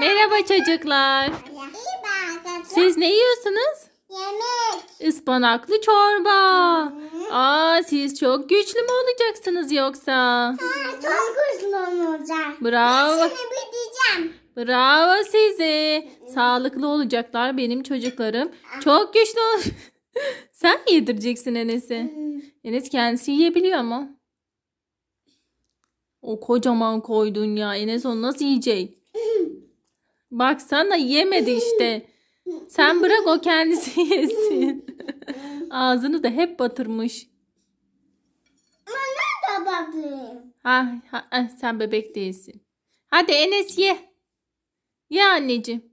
Merhaba çocuklar. Siz ne yiyorsunuz? Yemek. Ispanaklı çorba. Aa siz çok güçlü mü olacaksınız yoksa? Ha, çok güçlü olacak. Bravo. Şimdi bir diyeceğim. Bravo size. Sağlıklı olacaklar benim çocuklarım. Çok güçlü ol. Sen mi yedireceksin Enes'e? Enes kendisi yiyebiliyor ama. O kocaman koydun ya. Enes onu nasıl yiyecek? Baksana yemedi işte. Sen bırak o kendisi yesin. Ağzını da hep batırmış. Bana da bakayım. Ha, ha, sen bebek değilsin. Hadi Enes ye. Ye anneciğim.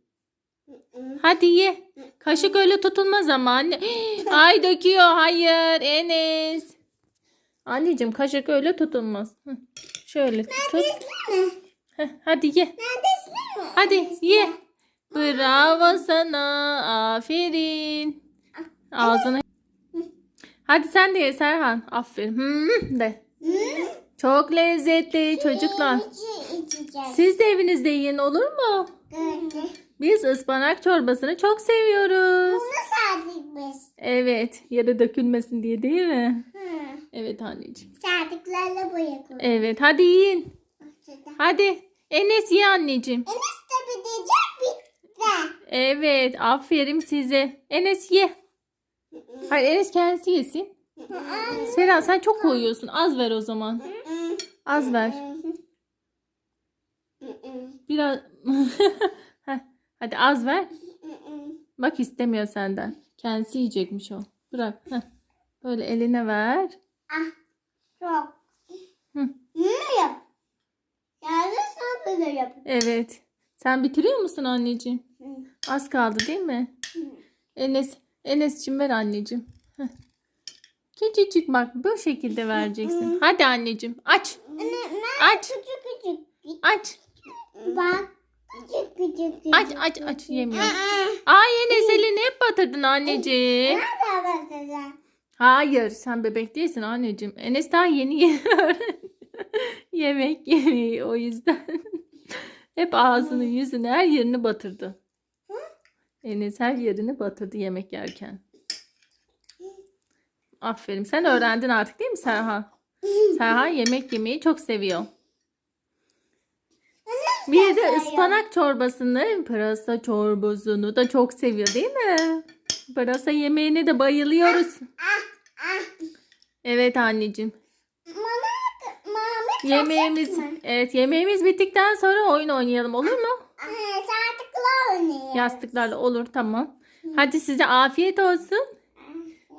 Hadi ye. Kaşık öyle tutulmaz ama anne. Ay döküyor. Hayır Enes. Anneciğim kaşık öyle tutulmaz. Şöyle tut. Heh, Hadi ye. Neredesin mi? Hadi ye. Bravo sana. Aferin. Ağzına. Hadi sen de ye Serhan. Aferin. Hmm, de. Çok lezzetli çocuklar. Siz de evinizde yiyin olur mu? Biz ıspanak çorbasını çok seviyoruz. Bunu biz. Evet, yere dökülmesin diye değil mi? Evet anneciğim. Sardıklarla boya koyduk. Evet, hadi yiyin. Hadi. Enes ye anneciğim. Enes de bir diyecek bitti. Evet, aferin size. Enes ye. Hayır, Enes kendisi yesin. Sera sen çok koyuyorsun. Az ver o zaman. Az ver. Biraz. Hadi az ver. Bak istemiyor senden. Kendisi yiyecekmiş o. Bırak. Heh. Böyle eline ver. Ah, çok. Hı. Ne yap? Yap. Evet. Sen bitiriyor musun anneciğim? Az kaldı değil mi? Enes, Enes'cim ver anneciğim. Heh. Küçücük bak bu şekilde vereceksin. Hadi anneciğim aç. Ne, ne? Aç. Küçük küçük. Aç. Bak. Küçük küçük. küçük. Aç aç aç yemiyor. Ay Enes elini hep batırdın anneciğim. Nerede bakacağım? Hayır sen bebek değilsin anneciğim. Enes daha yeni yeni. Yemek yemeyi o yüzden. Hep ağzını yüzünü her yerini batırdı. Enes her yerini batırdı yemek yerken. Aferin sen öğrendin artık değil mi Serhan? Serhan yemek yemeyi çok seviyor. Bir de ıspanak çorbasını, pırasa çorbasını da çok seviyor değil mi? Pırasa yemeğine de bayılıyoruz. Ah, ah. Evet anneciğim. Yemeğimiz evet yemeğimiz bittikten sonra oyun oynayalım olur mu? Sardıkla oynuyor. Yastıklarla olur tamam. Hadi size afiyet olsun.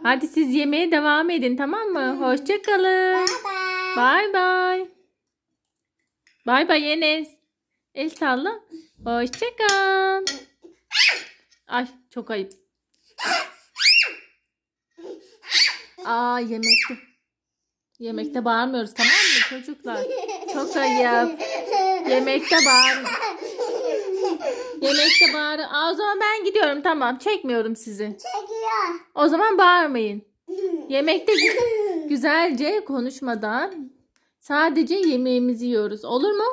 Hadi siz yemeğe devam edin tamam mı? Hoşça kalın. Bye bye. Bay bay. Bay bay Enes. El salla. Hoşça kal. Ay çok ayıp. Aa yemekte. Yemekte bağırmıyoruz tamam mı çocuklar? Çok ayıp. Yemekte bağır. Yemekte bağır. Aa, o zaman ben gidiyorum tamam. Çekmiyorum sizi. Çekiyor. O zaman bağırmayın. Yemekte gü- güzelce konuşmadan sadece yemeğimizi yiyoruz. Olur mu?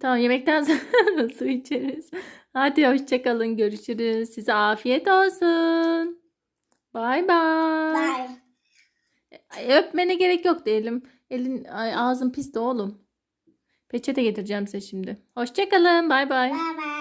Tamam yemekten sonra su içeriz. Hadi hoşçakalın görüşürüz. Size afiyet olsun. Bay bay. Bye. Öpmene gerek yok diyelim. Elin ağzın pis de oğlum. Peçete getireceğim size şimdi. Hoşçakalın. Bay bay. Bye